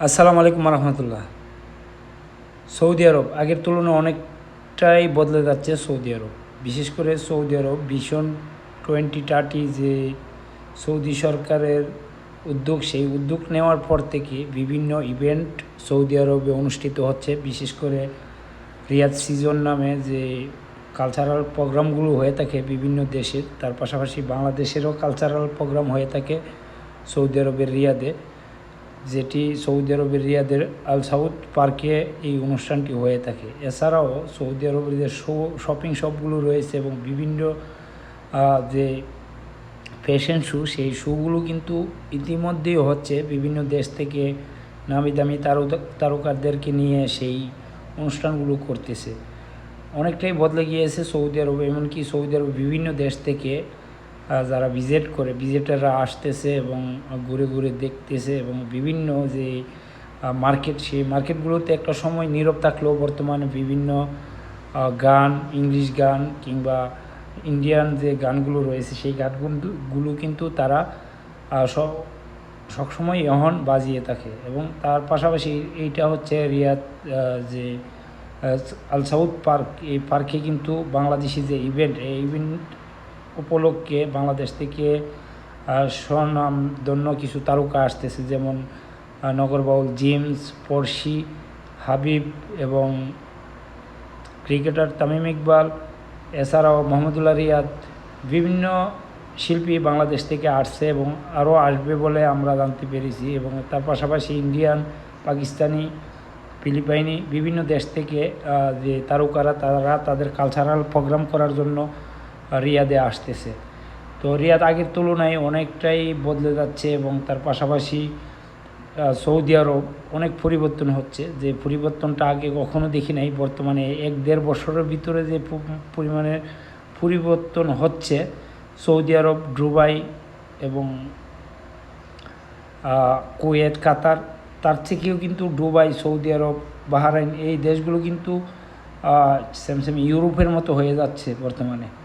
আসসালামু আলাইকুম রহমতুল্লাহ সৌদি আরব, আগের তুলনায় অনেকটাই বদলে যাচ্ছে সৌদি আরব। বিশেষ করে সৌদি আরব ভীষণ টোয়েন্টি থার্টি যে সৌদি সরকারের উদ্যোগ, সেই উদ্যোগ নেওয়ার পর থেকে বিভিন্ন ইভেন্ট সৌদি আরবে অনুষ্ঠিত হচ্ছে। বিশেষ করে রিয়াদ সিজন নামে যে কালচারাল প্রোগ্রামগুলো হয়ে থাকে বিভিন্ন দেশের, তার পাশাপাশি বাংলাদেশেরও কালচারাল প্রোগ্রাম হয়ে থাকে সৌদি আরবের রিয়াদে। যেটি সৌদি আরবের রিয়াদের আল সাউদ পার্কে এই অনুষ্ঠানটি হয়ে থাকে। এছাড়াও সৌদি আরবের যে শপিং শপগুলো রয়েছে এবং বিভিন্ন যে ফ্যাশন শু, সেই শুগুলো কিন্তু ইতিমধ্যেই হচ্ছে বিভিন্ন দেশ থেকে নামি দামি তারু তারকারদেরকে নিয়ে সেই অনুষ্ঠানগুলো করতেছে। অনেকটাই বদলে গিয়েছে সৌদি আরব, এমনকি সৌদি আরব বিভিন্ন দেশ থেকে যারা ভিজিট করে ভিজিটাররা আসতেছে এবং ঘুরে ঘুরে দেখতেছে এবং বিভিন্ন যে মার্কেট সেই মার্কেটগুলোতে একটা সময় নীরব থাকলেও বর্তমানে বিভিন্ন গান ইংলিশ গান কিংবা ইন্ডিয়ান যে গানগুলো রয়েছে, সেই গানগুলো কিন্তু তারা সব সবসময় এখন বাজিয়ে থাকে এবং তার পাশাপাশি এইটা হচ্ছে রিয়াদ যে আল সাউথ পার্ক, এই পার্কে কিন্তু বাংলাদেশি যে ইভেন্ট এই ইভেন্ট উপলক্ষে বাংলাদেশ থেকে স্বনামধন্য কিছু তারকা আসতেছে, যেমন নগরবাউল জেমস পড়শি হাবিব এবং ক্রিকেটার তামিম ইকবাল, এছাড়াও মোহাম্মদুল্লাহ রিয়াদ, বিভিন্ন শিল্পী বাংলাদেশ থেকে আসছে এবং আরও আসবে বলে আমরা জানতে পেরেছি এবং তার পাশাপাশি ইন্ডিয়ান, পাকিস্তানি, ফিলিপাইনি বিভিন্ন দেশ থেকে যে তারকারা, তারা তাদের কালচারাল প্রোগ্রাম করার জন্য রিয়াদে আসতেছে। তো রিয়াদ আগের তুলনায় অনেকটাই বদলে যাচ্ছে এবং তার পাশাপাশি সৌদি আরব অনেক পরিবর্তন হচ্ছে। যে পরিবর্তনটা আগে কখনো দেখি নাই, বর্তমানে এক দেড় বছরের ভিতরে যে প- পরিমাণে পরিবর্তন হচ্ছে, সৌদি আরব, দুবাই এবং কুয়েত, কাতার, তার থেকেও কিন্তু দুবাই, সৌদি আরব, বাহারাইন এই দেশগুলো কিন্তু সেম ইউরোপের মতো হয়ে যাচ্ছে বর্তমানে।